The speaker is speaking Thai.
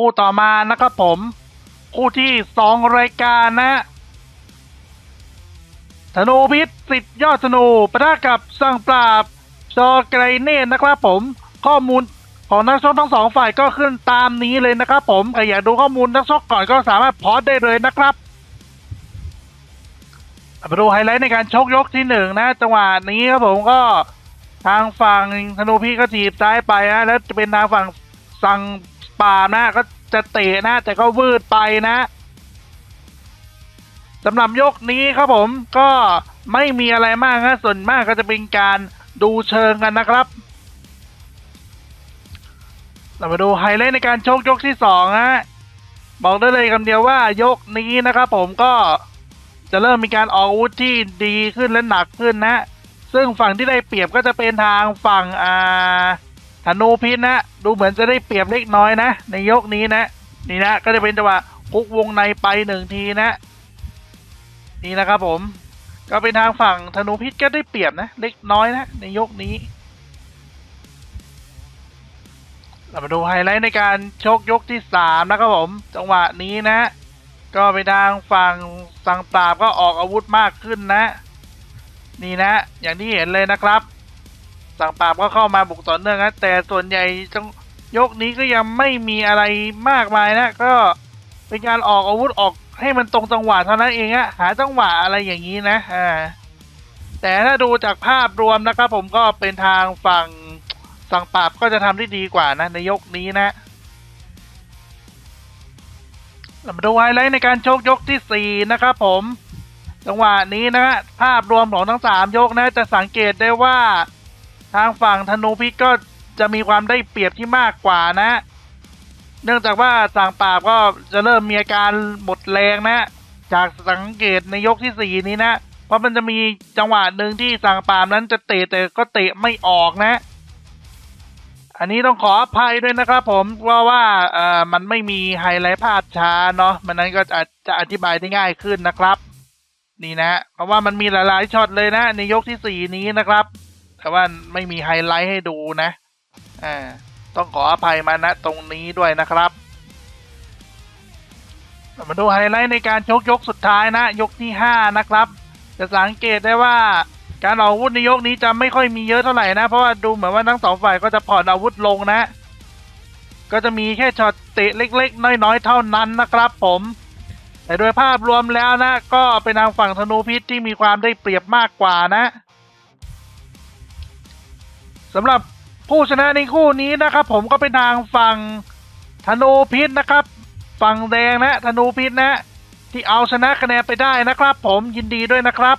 คู่ต่อมานะครับผม คู่ที่สองรายการนะธนูพิษสิทธิ์ยอดธนูปะทะกับสั่งปราบจอไกรเนตนะครับผม ข้อมูลของนักชกทั้งสองฝ่ายก็ขึ้นตามนี้เลยนะครับผมใครอยากดูข้อมูลนักชกก่อนก็สามารถพอสได้เลยนะครับมาดูไฮไลท์ในการชกยกที่หนึ่งนะ จังหวะนี้ครับผมก็ทางฝั่งธนูพี่ก็ถีบซ้ายไปนะแล้วจะเป็นทางฝั่งสั่งปราบนะก็ จะเตะนะ แต่ก็วืดไปนะสำหรับยกนี้ครับผมก็ไม่มีอะไรมากนะส่วนมากก็จะเป็นการดูเชิงกันนะครับ เรามาดูไฮไลท์ในการชกยกที่สองฮะบอกได้เลยคำเดียวว่ายกนี้นะครับผมก็จะเริ่มมีการออกอาวุธที่ดีขึ้นและหนักขึ้นนะ ซึ่งฝั่งที่ได้เปรียบก็จะเป็นทางฝั่งอ่า ธนูพิษนะ ดูเหมือนจะได้เปรียบเล็กน้อยนะ ในยกนี้นะ นี่นะก็จะเป็นจังหวะคุกวงในไปหนึ่งทีนะ นี่นะครับผม ก็เป็นทางฝั่งธนูพิษก็ได้เปรียบนะ เล็กน้อยนะ ในยกนี้ เรามาดูไฮไลท์ในการชกยกที่สามนะครับผม จังหวะนี้นะ ก็เป็นทางฝั่งสังปราบก็ออกอาวุธมากขึ้นนะ นี่นะ อย่างที่เห็นเลยนะครับ สังปราบก็เข้ามาบุกต่อเนื่องนะแต่ส่วนใหญ่จังยกนี้ก็ยังไม่มีอะไรมากมายนะ ก็เป็นการออกอาวุธออกให้มันตรงจังหวะเท่านั้นเองอะหาจังหวะอะไรอย่างนี้นะอ่าแต่ถ้าดูจากภาพรวมนะครับ ผมก็เป็นทางฝั่งสังปราบก็จะทำได้ดีกว่านะในยกนี้นะเรามาดูไฮไลท์ในการชกยกที่สี่นะครับผมจังหวะนี้นะฮะภาพรวมของทั้งสามยกนะจะสังเกตได้ว่า ทางฝั่งธนูพิษก็จะมีความได้เปรียบที่มากกว่านะ เนื่องจากว่าสังปราบก็จะเริ่มมีอาการหมดแรงนะ จากสังเกตในยกที่สี่นี้นะเพราะมันจะมีจังหวะหนึ่งที่สังปราบนั้นจะเตะแต่ก็เตะไม่ออกนะ อันนี้ต้องขออภัยด้วยนะครับผมเพราะว่าเอ่อมันไม่มีไฮไลท์ภาพช้าเนาะมันนั้นก็จะจะอธิบายได้ง่ายขึ้นนะครับ นี่นะ เพราะว่ามันมีหลายๆช็อตเลยนะในยกที่สี่นี้นะครับ แต่ว่าไม่มีไฮไลท์ให้ดูนะ อ่า ต้องขออภัยมาณตรงนี้ด้วยนะครับมาดูไฮไลท์ในการชกยกสุดท้ายนะ ยกที่ห้านะครับ จะสังเกตได้ว่าการออกอาวุธในยกนี้จะไม่ค่อยมีเยอะเท่าไหร่นะ เพราะว่าดูเหมือนว่าทั้งสองฝ่ายก็จะผ่อนอาวุธลงนะ ก็จะมีแค่ช็อตเตะเล็ก ๆ น้อย ๆ เท่านั้นนะครับผม แต่โดยภาพรวมแล้วนะ ก็เป็นทางฝั่งธนูพิษที่มีความได้เปรียบมากกว่านะ สำหรับผู้ชนะในคู่นี้นะครับ ผมก็เป็นทางฝั่งธนูพิษนะครับ ฝั่งแดงนะธนูพิษนะ ที่เอาชนะคะแนนไปได้นะครับ ผมยินดีด้วยนะครับ